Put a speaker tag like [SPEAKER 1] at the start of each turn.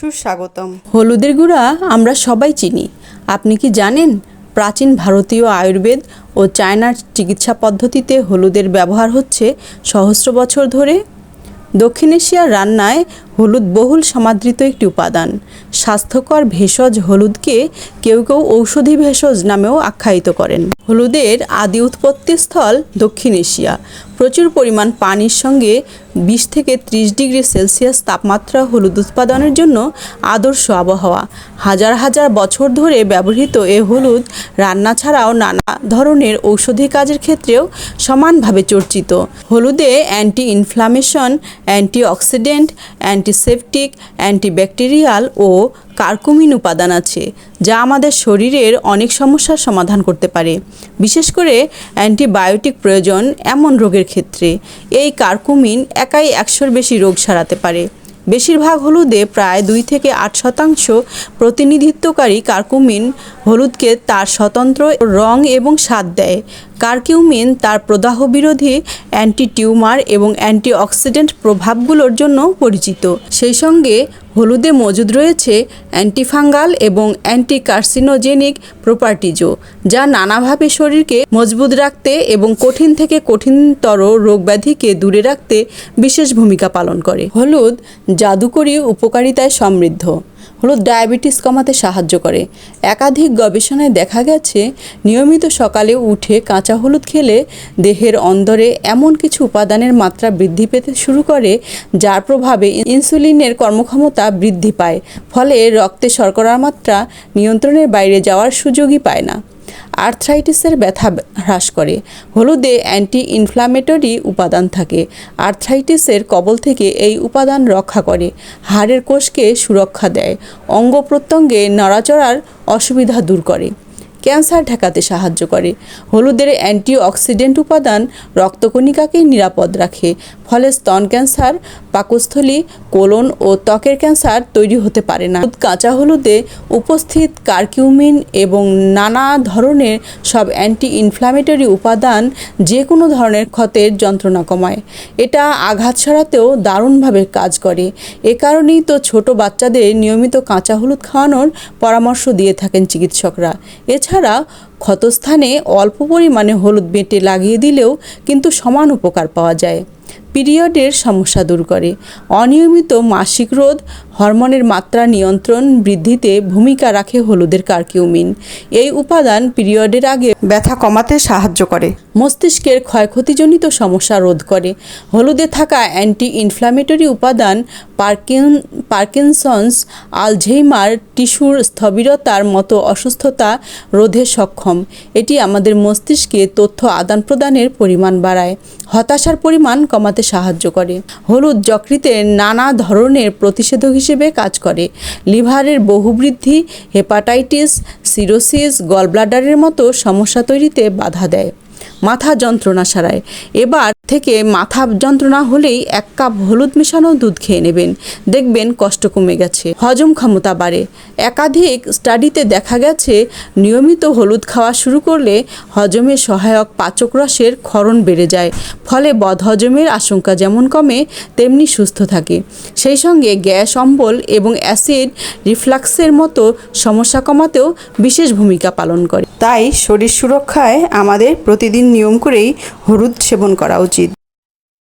[SPEAKER 1] সুস্বাগতম।
[SPEAKER 2] হলুদের গুঁড়া আমরা সবাই চিনি। আপনি কি জানেন, প্রাচীন ভারতীয় আয়ুর্বেদ ও চায়নার চিকিৎসা পদ্ধতিতে হলুদের ব্যবহার হচ্ছে সহস্র বছর ধরে? দক্ষিণ এশিয়ার রান্নায় হলুদ বহুল সমাদৃত একটি উপাদান। স্বাস্থ্যকর ভেষজ হলুদকে কেউ কেউ ঔষধি ভেষজ নামেও আখ্যায়িত করেন। হলুদের আদি উৎপত্তিস্থল দক্ষিণ এশিয়া। প্রচুর পরিমাণ পানির সঙ্গে বিশ থেকে ত্রিশ ডিগ্রি সেলসিয়াস তাপমাত্রা হলুদ উৎপাদনের জন্য আদর্শ আবহাওয়া। হাজার হাজার বছর ধরে ব্যবহৃত এ হলুদ রান্না ছাড়াও নানা ধরনের ঔষধি কাজের ক্ষেত্রেও সমানভাবে চর্চিত। হলুদে anti inflammation antioxidant, antiseptic, antibacterial ও কার্কুমিন উপাদান আছে, যা আমাদের শরীরের অনেক সমস্যার সমাধান করতে পারে। বিশেষ করে অ্যান্টিবায়োটিক প্রয়োজন এমন রোগের ক্ষেত্রে। এই কার্কুমিন একাই একশোর বেশি রোগ সারাতে পারে। বেশিরভাগ হলুদে প্রায় দুই থেকে আট শতাংশ প্রতিনিধিত্বকারী কার্কুমিন হলুদকে তার স্বতন্ত্র রং এবং স্বাদ দেয়। কার্কিউমিন তার প্রদাহ বিরোধী অ্যান্টি টিউমার এবং অ্যান্টিঅক্সিডেন্ট প্রভাবগুলোর জন্য পরিচিত। সেই সঙ্গে হলুদে মজুদ রয়েছে অ্যান্টিফাঙ্গাল এবং অ্যান্টি কার্সিনোজেনিক প্রপার্টিজও যা নানাভাবে শরীরকে মজবুত রাখতে এবং কঠিন থেকে কঠিনতর রোগব্যাধিকে দূরে রাখতে বিশেষ ভূমিকা পালন করে। হলুদ জাদুকরী উপকারিতায় সমৃদ্ধ। হলুদ ডায়াবেটিস কমাতে সাহায্য করে। একাধিক গবেষণায় দেখা গেছে, নিয়মিত সকালে উঠে কাঁচা হলুদ খেলে দেহের অন্দরে এমন কিছু উপাদানের মাত্রা বৃদ্ধি পেতে শুরু করে, যার প্রভাবে ইনসুলিনের কর্মক্ষমতা বৃদ্ধি পায়। ফলে রক্তে শর্করার মাত্রা নিয়ন্ত্রণের বাইরে যাওয়ার সুযোগই পায় না। আর্থ্রাইটিসের ব্যথা হ্রাস করে। হলুদে অ্যান্টি ইনফ্লামেটরি উপাদান থাকে। আর্থ্রাইটিসের কবল থেকে এই উপাদান রক্ষা করে। হাড়ের কোষকে সুরক্ষা দেয়। অঙ্গ প্রত্যঙ্গে নড়াচড়ার অসুবিধা দূর করে। ক্যান্সার ঠেকাতে সাহায্য করে। হলুদের অ্যান্টিঅক্সিডেন্ট উপাদান রক্তকণিকাকে নিরাপদ রাখে, ফলে স্তন ক্যান্সার, পাকস্থলী, কোলন ও ত্বকের ক্যান্সার তৈরি হতে পারে না। কাঁচা হলুদে উপস্থিত কার্কিউমিন এবং নানা ধরনের সব অ্যান্টি ইনফ্ল্যামেটরি উপাদান যে কোনো ধরনের ক্ষতের যন্ত্রণা কমায়। এটা আঘাত ছড়াতেও দারুণভাবে কাজ করে। এ কারণেই তো ছোট বাচ্চাদের নিয়মিত কাঁচা হলুদ খাওয়ানোর পরামর্শ দিয়ে থাকেন চিকিৎসকরা। এছাড়া ক্ষতস্থানে অল্প পরিমাণে হলুদ বেটে লাগিয়ে দিলেও কিন্তু সমান উপকার পাওয়া যায়। পিরিয়ডের সমস্যা দূর করে। অনিয়মিত মাসিক রোধ, হরমোনের মাত্রা নিয়ন্ত্রণ বৃদ্ধিতে ভূমিকা রাখে হলুদের কার্কিউমিন। এই উপাদান পিরিয়ডের আগে
[SPEAKER 1] ব্যথা কমাতে সাহায্য করে।
[SPEAKER 2] মস্তিষ্কের ক্ষয়ক্ষতিজনিত সমস্যা রোধ করে। হলুদে থাকা অ্যান্টি ইনফ্ল্যামেটরি উপাদান পার্কিন পার্কিনসন্স, আলঝেইমার টিস্যুর স্থবিরতার মতো অসুস্থতা রোধে সক্ষম। এটি আমাদের মস্তিষ্কে তথ্য আদান প্রদানের পরিমাণ বাড়ায়। হতাশার পরিমাণ কমাতে সাহায্য করে। হলুদ যকৃতের নানা ধরনের প্রতিষেধক হিসেবে কাজ করে। লিভারের বহুবৃদ্ধি, হেপাটাইটিস, সিরোসিস, গলব্লাডারের মতো সমস্যা তৈরিতে বাধা দেয়। মাথা যন্ত্রণা সারায়। এবার থেকে মাথা যন্ত্রণা হলেই এক কাপ হলুদ মেশানো দুধ খেয়ে নেবেন। দেখবেন কষ্ট কমে গেছে। হজম ক্ষমতা বাড়ে। একাধিক স্টাডিতে দেখা গেছে, নিয়মিত হলুদ খাওয়া শুরু করলে হজমে সহায়ক পাচক রসের ক্ষরণ বেড়ে যায়। ফলে বদহজমের আশঙ্কা যেমন কমে, তেমনি সুস্থ থাকে। সেই সঙ্গে গ্যাস, অম্বল এবং অ্যাসিড রিফ্লাক্সের মতো সমস্যা কমাতেও বিশেষ ভূমিকা পালন করে।
[SPEAKER 1] তাই শরীর সুরক্ষায় আমাদের প্রতিদিন নিয়ম করেই হলুদ সেবন করা উচিত।